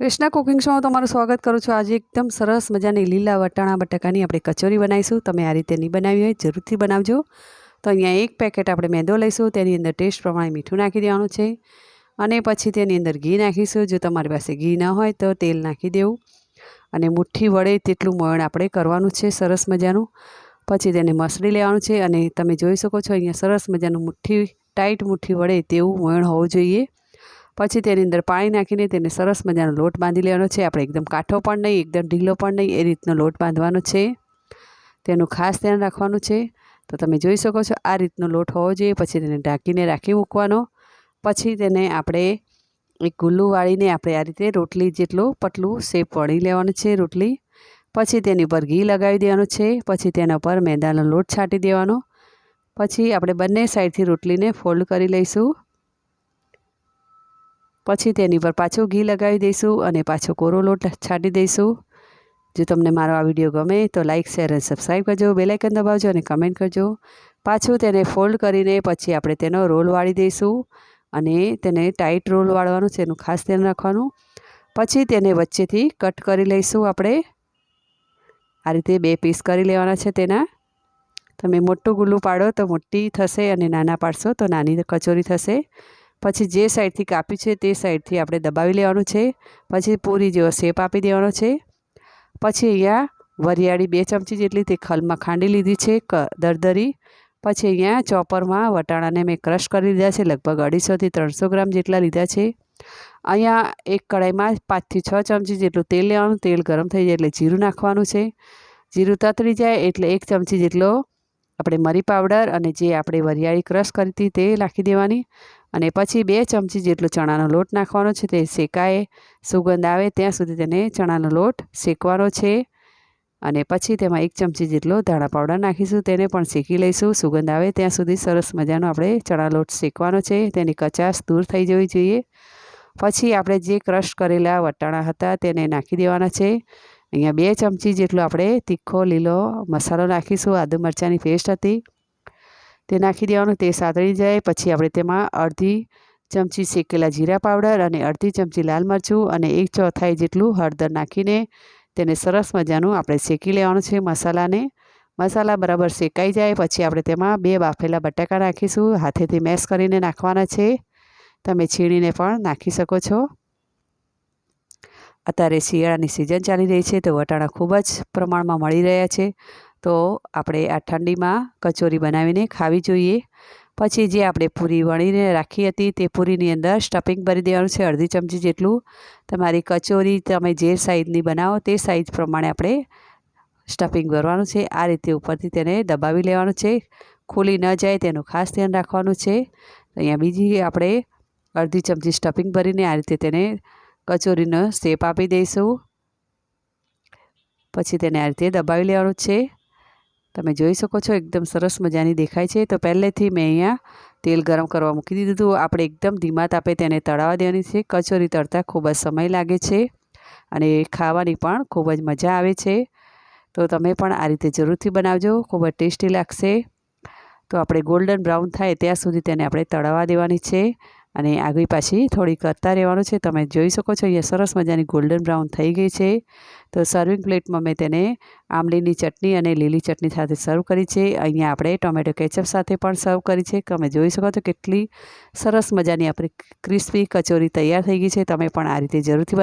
Krishna cooking શોમાં તમારું સ્વાગત કરું છું. આજે એકદમ સરસ મજાની લીલા વટાણા બટાકાની આપણે કચોરી બનાવીશું. તમે આ રીતે નહીં બનાવી હોય, જરૂરથી બનાવજો. તો અહીંયા એક પેકેટ આપણે મેંદો લઈશું. તેની અંદર ટેસ્ટ પ્રમાણે મીઠું નાખી દેવાનું છે. અને પછી તેની અંદર ઘી નાખીશું. જો તમારી પાસે ઘી ન હોય તો તેલ નાખી દેવું. અને મુઠ્ઠી વડે તેટલું મોયણ આપણે કરવાનું છે સરસ મજાનું. પછી તેને મસળી લેવાનું છે. અને તમે જોઈ શકો છો અહીંયા સરસ મજાનું મુઠ્ઠી, ટાઈટ મુઠ્ઠી વડે તેવું મોયણ હોવું જોઈએ. પછી તેની અંદર પાણી નાખીને તેને સરસ મજાનો લોટ બાંધી લેવાનો છે. આપણે એકદમ કાઠો પણ નહીં, એકદમ ઢીલો પણ નહીં, એ રીતનો લોટ બાંધવાનો છે. તેનું ખાસ ધ્યાન રાખવાનું છે. તો તમે જોઈ શકો છો આ રીતનો લોટ હોવો જોઈએ. પછી તેને ઢાંકીને રાખી મૂકવાનો. પછી તેને આપણે એક ગુલ્લું વાળીને આપણે આ રીતે રોટલી જેટલું પતલું શેપ વળી લેવાનું છે રોટલી. પછી તેની પર ઘી લગાવી દેવાનું છે. પછી તેના પર મેદાનો લોટ છાંટી દેવાનો. પછી આપણે બંને સાઈડથી રોટલીને ફોલ્ડ કરી લઈશું. પછી તેની પર પાછું ઘી લગાવી દઈશું અને પાછો કોરો લોટ છાંટી દઈશું. જો તમને મારો આ વીડિયો ગમે તો લાઇક શેર અને સબસ્ક્રાઈબ કરજો. બેલાઇકન દબાવજો અને કમેન્ટ કરજો. પાછું તેને ફોલ્ડ કરીને પછી આપણે તેનો રોલ વાળી દઈશું અને તેને ટાઈટ રોલ વાળવાનું છે, એનું ખાસ ધ્યાન રાખવાનું. પછી તેને વચ્ચેથી કટ કરી લઈશું આપણે. આ રીતે બે પીસ કરી લેવાના છે તેના. તમે મોટું ગુલ્લું પાડો તો મોટી થશે અને નાના પાડશો તો નાની કચોરી થશે. પછી જે સાઈડથી કાપ્યું છે તે સાઈડથી આપણે દબાવી લેવાનું છે. પછી પૂરી જેવો શેપ આપી દેવાનો છે. પછી અહીંયા વરિયાળી બે ચમચી જેટલી તે ખલમાં ખાંડી લીધી છે ક, દરદરી. પછી અહીંયા ચોપરમાં વટાણાને મેં ક્રશ કરી લીધા છે, લગભગ અઢીસોથી ત્રણસો ગ્રામ જેટલા લીધા છે. અહીંયા એક કઢાઈમાં પાંચથી છ ચમચી જેટલું તેલ લેવાનું, તેલ ગરમ થઈ જાય એટલે જીરું નાખવાનું છે. જીરું તતરી જાય એટલે એક ચમચી જેટલો આપણે મરી પાવડર અને જે આપણે વરિયાળી ક્રશ કરી હતી તે નાખી દેવાની અને પછી બે ચમચી જેટલો ચણાનો લોટ નાખવાનો છે. તે શેકાય સુગંધ આવે ત્યાં સુધી તેને ચણાનો લોટ શેકવાનો છે અને પછી તેમાં એક ચમચી જેટલો ધાણા પાવડર નાખીશું. તેને પણ શેકી લઈશું. સુગંધ આવે ત્યાં સુધી સરસ મજાનો આપણે ચણા લોટ શેકવાનો છે. તેની કચાશ દૂર થઈ જવી જોઈએ. પછી આપણે જે ક્રશ કરેલા વટાણા હતા તેને નાખી દેવાના છે. અહીંયા બે ચમચી જેટલો આપણે તીખો, લીલો મસાલો નાખીશું. આદુ મરચાંની પેસ્ટ હતી. તે નાખી દેવાનું. તે સાતળી જાય. પછી આપણે તેમાં અડધી ચમચી શેકેલા જીરા પાવડર અને અડધી ચમચી લાલ મરચું અને એક ચોથાઈ જેટલું હળદર નાખીને તેને સરસ મજાનું આપણે શેકી લેવાનું છે મસાલાને. મસાલા બરાબર શેકાઈ જાય. પછી આપણે તેમાં બે બાફેલા બટાકા નાખીશું. હાથેથી મેશ કરીને નાખવાના છે. તમે છીણીને પણ નાખી શકો છો. અત્યારે શિયાળાની સિઝન ચાલી રહી છે તો વટાણા ખૂબ જ પ્રમાણમાં મળી રહ્યા છે. તો આપણે આ ઠંડીમાં કચોરી બનાવીને ખાવી જોઈએ. પછી જે આપણે પૂરી વણીને રાખી હતી તે પૂરીની અંદર સ્ટફિંગ ભરી દેવાનું છે અડધી ચમચી જેટલું. તમારી કચોરી તમે જે સાઈઝની બનાવો તે સાઈઝ પ્રમાણે આપણે સ્ટફિંગ ભરવાનું છે. આ રીતે ઉપરથી તેને દબાવી લેવાનું છે. ખુલી ન જાય તેનું ખાસ ધ્યાન રાખવાનું છે. અહીંયા બીજી આપણે અડધી ચમચી સ્ટફિંગ ભરીને આ રીતે તેને કચોરીનો શેપ આપી દઈશું. પછી તેને આ રીતે દબાવી લેવાનું છે. તમે જોઈ શકો છો એકદમ સરસ મજાની દેખાય છે. તો પહેલેથી મેં અહીંયા તેલ ગરમ કરવા મૂકી દીધું આપણે એકદમ ધીમા તાપે તેને તળાવવા દેવાની છે. કચોરી તળતા ખૂબ જ સમય લાગે છે અને ખાવાની પણ ખૂબ જ મજા આવે છે. તો તમે પણ આ રીતે જરૂરથી બનાવજો. ખૂબ જ ટેસ્ટી લાગશે. તો આપણે ગોલ્ડન બ્રાઉન થાય ત્યાં સુધી તેને આપણે તળાવવા દેવાની છે. અને આગળ પાછી થોડી કરતા રહેવાનું છે. તમે જોઈ શકો છો, અહીંયા સરસ મજાની ગોલ્ડન બ્રાઉન થઈ ગઈ છે. તો સર્વિંગ પ્લેટમાં મેં તેને આંબલીની ચટણી અને લીલી ચટણી સાથે સર્વ કરી છે. અહીંયા આપણે ટોમેટો કેચઅપ સાથે પણ સર્વ કરી છે. તમે જોઈ શકો છો કેટલી સરસ મજાની આપણી ક્રિસ્પી કચોરી તૈયાર થઈ ગઈ છે. તમે પણ આ રીતે જરૂરથી